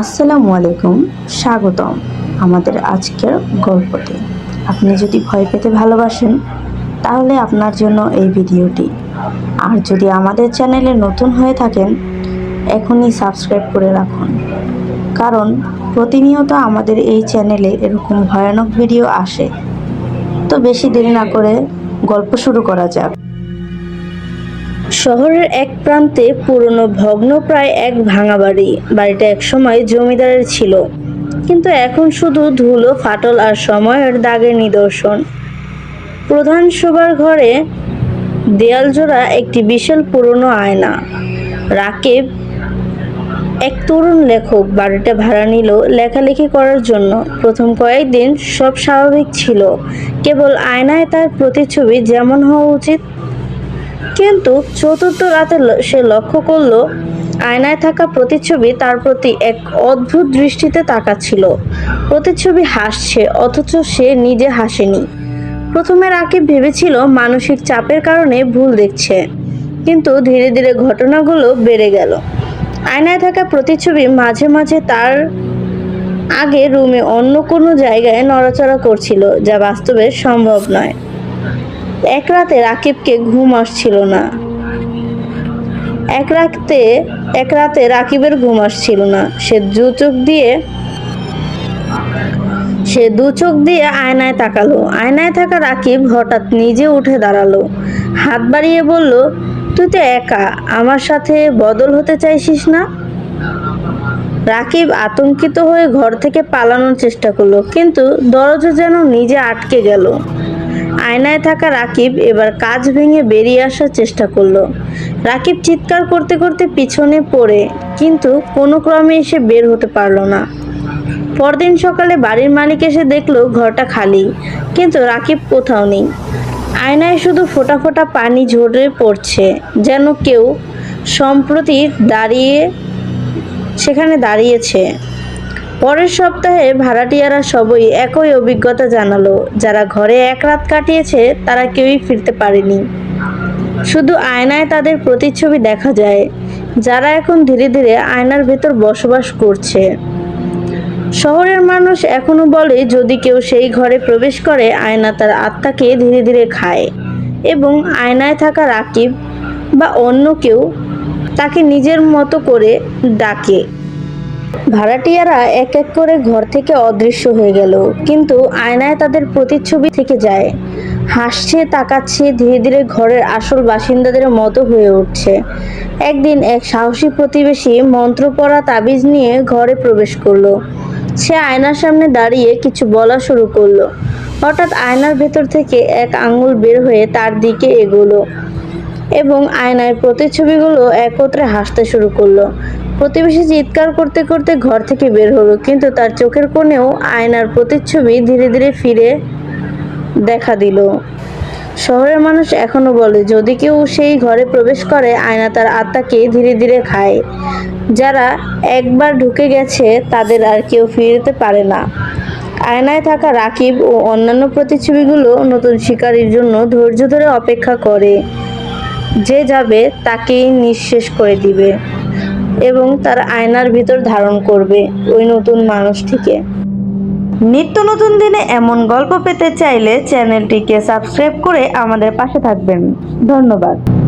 আসসালামু আলাইকুম, স্বাগতম আমাদের আজকের গল্পতে আপনি যদি ভয় পেতে ভালোবাসেন, তাহলে আপনার জন্য এই ভিডিওটি। আর যদি আমাদের চ্যানেলে নতুন হয়ে থাকেন, এখনই সাবস্ক্রাইব করে রাখুন। কারণ প্রতিনিয়ত আমাদের এই চ্যানেলে এরকম ভয়ানক ভিডিও আসে। তো বেশি দেরি না করে গল্প শুরু করা যাক। শহরের এক প্রান্তে পুরনো ভগ্নপ্রায় এক ভাঙা বাড়ি। বাড়িটা একসময় জমিদারের ছিল। কিন্তু এখন শুধু ধুলো, ফাটল আর সময়ের দাগের নিদর্শন। প্রধান শোবার ঘরে দেয়াল জোড়া একটি বিশাল পুরনো আয়না। রাকেব, এক তরুণ লেখক, বাড়িটা ভাড়া নিল লেখালেখি করার জন্য। প্রথম কয়েকদিন সব স্বাভাবিক ছিল। কেবল আয়নায় তার প্রতিচ্ছবি যেমন হওয়া উচিত কিন্তু চতুর্থ রাতে সে লক্ষ্য করল, আয়নায় থাকা প্রতিচ্ছবি তার প্রতি এক অদ্ভুত দৃষ্টিতে তাকাচ্ছিল। প্রতিচ্ছবি হাসছে, অথচ সে নিজে হাসেনি। প্রথমে রাকিব ভেবেছিল মানসিক চাপের কারণে ভুল দেখছে, কিন্তু ধীরে ধীরে ঘটনাগুলো বেড়ে গেল। আয়নায় থাকা প্রতিচ্ছবি মাঝে মাঝে তার আগে রুমে অন্য কোনো জায়গায় নড়াচড়া করছিল, যা বাস্তবে সম্ভব নয়। এক রাতে রাকিবকে ঘুম আসছিল না। এক রাতে এক রাতে রাকিবের ঘুম আসছিল না। সে দু চোখ দিয়ে, সে দু চোখ দিয়ে আয়নায় তাকালো। আয়নায় থাকা রাকিব হঠাৎ নিজে উঠে দাঁড়াল। হাত বাড়িয়ে বলল, তুই তো একা, আমার সাথে বদল হতে চাইছিস না? রাকিব আতঙ্কিত হয়ে ঘর থেকে পালানোর চেষ্টা করল, কিন্তু দরজা যেন নিজে আটকে গেল। আয়নায় থাকা রাকিব এবার কাজ ভেঙে বেরিয়ে আসার চেষ্টা করল। রাকিব চিৎকার করতে করতে পিছনে পড়ে, কিন্তু কোনো ক্রমে এসে বের হতে পারল না। পরদিন সকালে বাড়ির মালিক এসে দেখল ঘরটা খালি, কিন্তু রাকিব কোথাও নেই। আয়নায় শুধু ফোটা ফোটা পানি ঝরে পড়ছে, যেন কেউ সম্প্রতি দাঁড়িয়ে, সেখানে দাঁড়িয়েছে। পরের সপ্তাহে ভাড়াটিয়ারা সবই একই অভিজ্ঞতা জানালো। যারা ঘরে এক রাত কাটিয়েছে, তারা কেউই ফিরতে পারেনি। শুধু আয়নায় তাদের প্রতিচ্ছবি দেখা যায়। যারা এখন ধীরে ধীরে আয়নার ভেতর বসবাস করছে। শহরের মানুষ এখনও বলে, যদি কেউ সেই ঘরে প্রবেশ করে, আয়না তার আত্মাকে ধীরে ধীরে খায় এবং আয়নায় থাকা রাকিব বা অন্য কেউ তাকে নিজের মতো করে ডাকে। ভাড়াটিয়ারা এক এক করে ঘর থেকে অদৃশ্য হয়ে গেল, কিন্তু আয়নায় তাদের প্রতিচ্ছবি থেকে যায়। হাসছে, তাকাচ্ছে, ধীরে ধীরে ঘরের আসল বাসিন্দাদের মতো হয়ে উঠছে। একদিন এক সাহসী প্রতিবেশী মন্ত্র পড়া তাবিজ নিয়ে ঘরে প্রবেশ করল। সে আয়নার সামনে দাঁড়িয়ে কিছু বলা শুরু করল। হঠাৎ আয়নার ভেতর থেকে এক আঙুল বের হয়ে তার দিকে এগোলো এবং আয়নায় প্রতিচ্ছবিগুলো একত্রে হাসতে শুরু করল। প্রতিবেশী চিৎকার করতে করতে ঘর থেকে বের হলো, কিন্তু তার চোখের কোণেও আয়নার প্রতিচ্ছবি ধীরে ধীরে ফিরে দেখা দিল। শহরের মানুষ এখনও বলে, যদি কেউ সেই ঘরে প্রবেশ করে, আয়না তার আত্মাকে ধীরে ধীরে খায়। যারা একবার ঢুকে গেছে, তাদের আর কেউ ফিরতে পারে না। আয়নায় থাকা রাকিব ও অন্যান্য প্রতিচ্ছবিগুলো নতুন শিকারীর জন্য ধৈর্য ধরে অপেক্ষা করে। যে যাবে, তাকেই নিঃশেষ করে দিবে। এবং তার আয়নার ভিতর ধারণ করবে ওই নতুন মানুষটিকে। নিত্য নতুন দিনে এমন গল্প পেতে চাইলে চ্যানেলটিকে সাবস্ক্রাইব করে আমাদের পাশে থাকবেন। ধন্যবাদ।